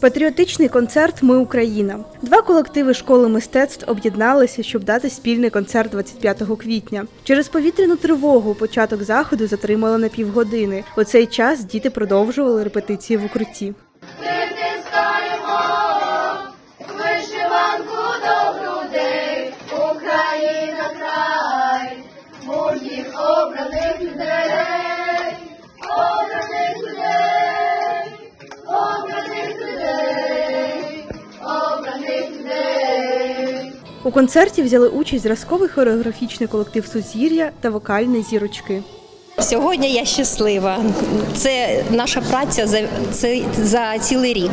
Патріотичний концерт Ми Україна. Два колективи школи мистецтв об'єдналися, щоб дати спільний концерт 25 квітня. Через повітряну тривогу початок заходу затримали на півгодини. У цей час діти продовжували репетиції в укритті. Україна край, людей, У концерті взяли участь зразковий хореографічний колектив Сузір'я та вокальні зірочки. Сьогодні я щаслива. Це наша праця за це за цілий рік.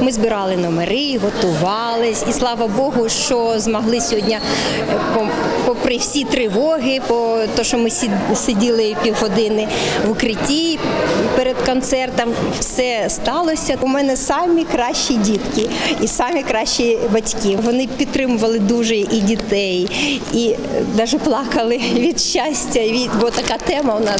Ми збирали номери, готувались, і слава Богу, що змогли сьогодні, е, попри всі тривоги, по те, що ми сиділи півгодини в укритті перед концертом, все сталося. У мене самі кращі дітки і самі кращі батьки. Вони підтримували дуже і дітей, і навіть плакали від щастя. Від бо така тема у нас.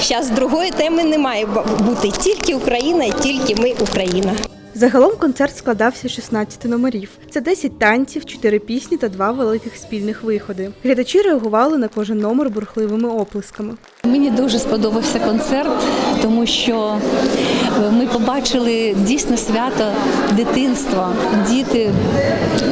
Зараз другої теми немає має бути тільки Україна тільки ми Україна. Загалом концерт складався з 16 номерів. Це 10 танців, 4 пісні та два великих спільних виходи. Глядачі реагували на кожен номер бурхливими оплесками. Мені дуже сподобався концерт, тому що е, ми побачили дійсно свято дитинства. Діти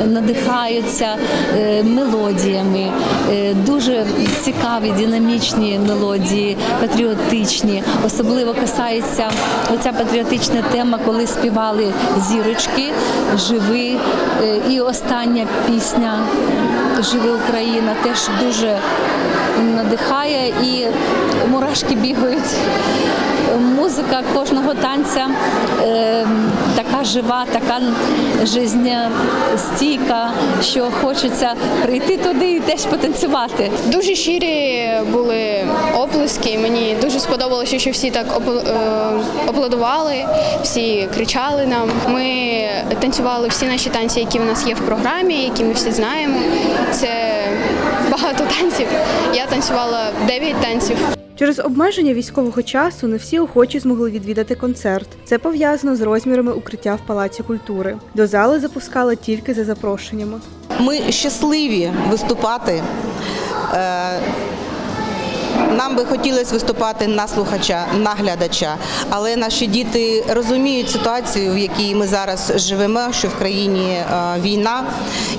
надихаються е, мелодіями, е, дуже цікаві, динамічні мелодії, патріотичні. Особливо касається оця патріотична тема, коли співали зірочки, живи. Е, І остання пісня Живи Україна теж дуже надихає і мурашки бігають. Музика кожного танця жива, така жизнестійка, що хочеться прийти туди і теж потанцювати. Дуже щирі були оплески. Мені дуже сподобалося, що всі так опл- е, всі кричали нам. Ми танцювали всі наші танці, які в нас є в програмі, які ми всі знаємо. Це багато танців. Я танцювала 9 танців. Через обмеження військового часу не всі охочі змогли відвідати концерт. Це пов'язано з розмірами укриття в Палаці культури. До зали запускали тільки за запрошеннями. Ми щасливі виступати. Нам би хотілося виступати на слухача, на глядача, але наші діти розуміють ситуацію, в якій ми зараз живемо, що в країні е, війна,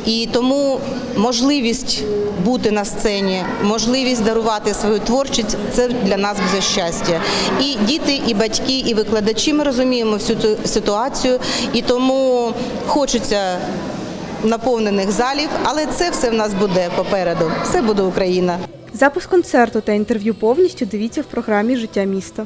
і тому можливість бути на сцені, можливість дарувати свою творчість це для нас буде щастя. І діти, і батьки, і викладачі ми розуміємо всю цю ситуацію, і тому хочеться наповнених залів, але це все в нас буде попереду. Все буде Україна. Запис концерту та інтерв'ю повністю дивіться в програмі Життя міста.